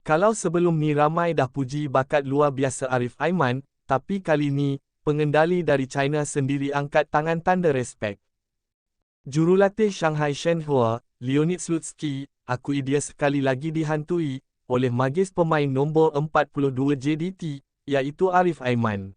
Kalau sebelum ni ramai dah puji bakat luar biasa Arif Aiman, tapi kali ni, pengendali dari China sendiri angkat tangan tanda respek. Jurulatih Shanghai Shenhua, Leonid Slutsky, akui dia sekali lagi dihantui oleh magis pemain nombor 42 JDT, iaitu Arif Aiman.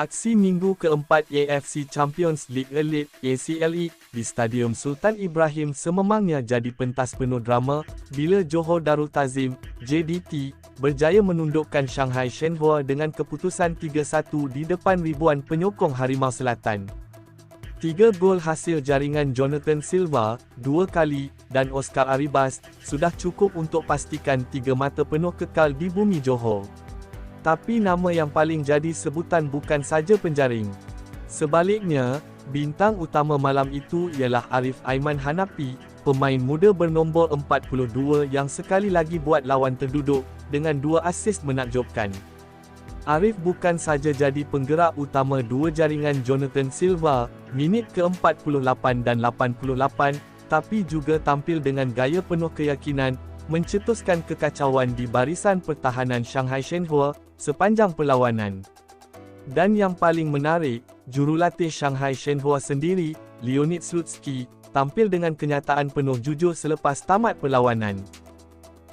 Aksi minggu keempat AFC Champions League Elite ACLE di Stadium Sultan Ibrahim sememangnya jadi pentas penuh drama bila Johor Darul Tazim JDT berjaya menundukkan Shanghai Shenhua dengan keputusan 3-1 di depan ribuan penyokong Harimau Selatan. Tiga gol hasil jaringan Jonathan Silva, dua kali, dan Oscar Aribas, sudah cukup untuk pastikan tiga mata penuh kekal di bumi Johor. Tapi nama yang paling jadi sebutan bukan saja penjaring. Sebaliknya, bintang utama malam itu ialah Arif Aiman Hanapi, pemain muda bernombor 42 yang sekali lagi buat lawan terduduk dengan dua asis menakjubkan. Arif bukan saja jadi penggerak utama dua jaringan Jonathan Silva, minit ke-48 dan 88, tapi juga tampil dengan gaya penuh keyakinan, mencetuskan kekacauan di barisan pertahanan Shanghai Shenhua, sepanjang perlawanan. Dan yang paling menarik, jurulatih Shanghai Shenhua sendiri, Leonid Slutsky, tampil dengan kenyataan penuh jujur selepas tamat perlawanan.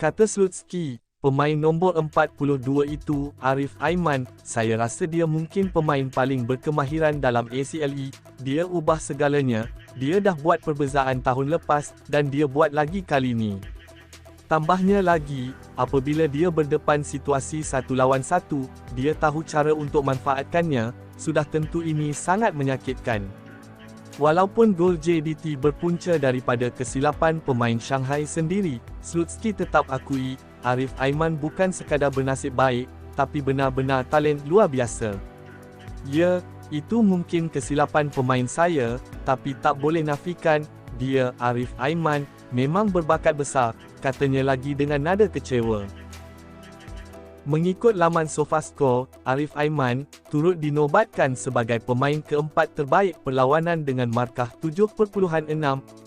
Kata Slutsky, pemain nombor 42 itu, Arif Aiman, saya rasa dia mungkin pemain paling berkemahiran dalam ACLE, dia ubah segalanya, dia dah buat perbezaan tahun lepas, dan dia buat lagi kali ni. Tambahnya lagi, apabila dia berdepan situasi satu lawan satu, dia tahu cara untuk manfaatkannya, sudah tentu ini sangat menyakitkan. Walaupun gol JDT berpunca daripada kesilapan pemain Shanghai sendiri, Slutsky tetap akui, Arif Aiman bukan sekadar bernasib baik, tapi benar-benar talent luar biasa. Ya, itu mungkin kesilapan pemain saya, tapi tak boleh nafikan, dia, Arif Aiman, memang berbakat besar, katanya lagi dengan nada kecewa. Mengikut laman SofaScore, Arif Aiman turut dinobatkan sebagai pemain keempat terbaik perlawanan dengan markah 7.6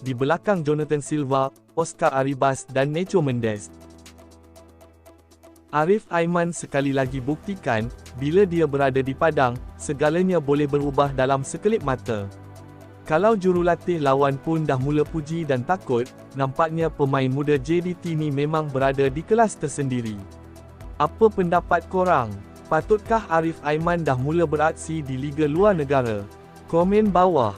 di belakang Jonathan Silva, Oscar Aribas dan Necho Mendes. Arif Aiman sekali lagi buktikan, bila dia berada di padang, segalanya boleh berubah dalam sekelip mata. Kalau jurulatih lawan pun dah mula puji dan takut, nampaknya pemain muda JDT ni memang berada di kelas tersendiri. Apa pendapat korang? Patutkah Arif Aiman dah mula beraksi di liga luar negara? Komen bawah.